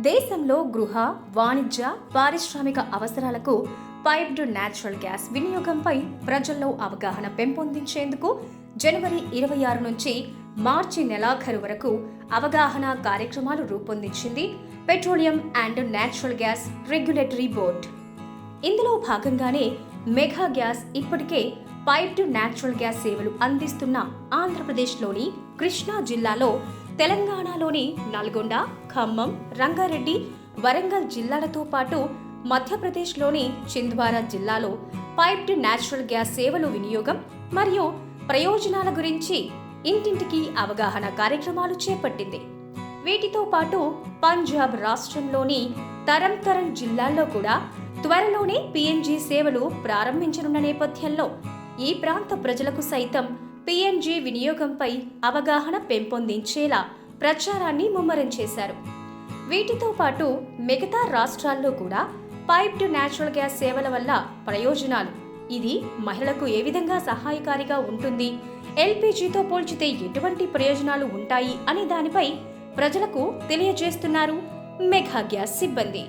దేశంలో గృహ వాణిజ్య పారిశ్రామిక అవసరాలకు పైప్డ్ న్యాచురల్ గ్యాస్ వినియోగంపై ప్రజల్లో అవగాహన పెంపొందించేందుకు జనవరి ఇరవై ఆరు నుంచి మార్చి నెలాఖరు వరకు అవగాహన కార్యక్రమాలు రూపొందించింది petroleum and natural gas regulatory board. ఇందులో భాగంగానే మెగా గ్యాస్ ఇప్పటికే పైప్డ్ న్యాచురల్ గ్యాస్ సేవలు అందిస్తున్న ఆంధ్రప్రదేశ్లోని కృష్ణా జిల్లాలో తెలంగాణలోని నల్గొండ ఖమ్మం రంగారెడ్డి వరంగల్ జిల్లాలతో పాటు మధ్యప్రదేశ్లోని చింద్వారా జిల్లాలో పైప్డ్ న్యాచురల్ గ్యాస్ సేవలు వినియోగం మరియు ప్రయోజనాల గురించి ఇంటింటికి అవగాహన కార్యక్రమాలు చేపట్టింది. వీటితో పాటు పంజాబ్ రాష్ట్రంలోని తరం తరం జిల్లాల్లో కూడా త్వరలోనే పిఎన్జి సేవలు ప్రారంభించనున్న నేపథ్యంలో ఈ ప్రాంత ప్రజలకు సైతం పిఎన్జి వినియోగంపై అవగాహన పెంపొందించేలా ప్రచారాన్ని ముమ్మరం చేశారు. వీటితో పాటు మిగతా రాష్ట్రాల్లో కూడా పైప్డ్ న్యాచురల్ గ్యాస్ సేవల వల్ల ప్రయోజనాలు. ఇది మహిళలకు ఏ విధంగా సహాయకారిగా ఉంటుంది? ఎల్పిజితో పోల్చితే ఎటువంటి ప్రయోజనాలు ఉంటాయి అనే దానిపై ప్రజలకు తెలియజేస్తున్నారు మెగా గ్యాస్ సిబ్బంది.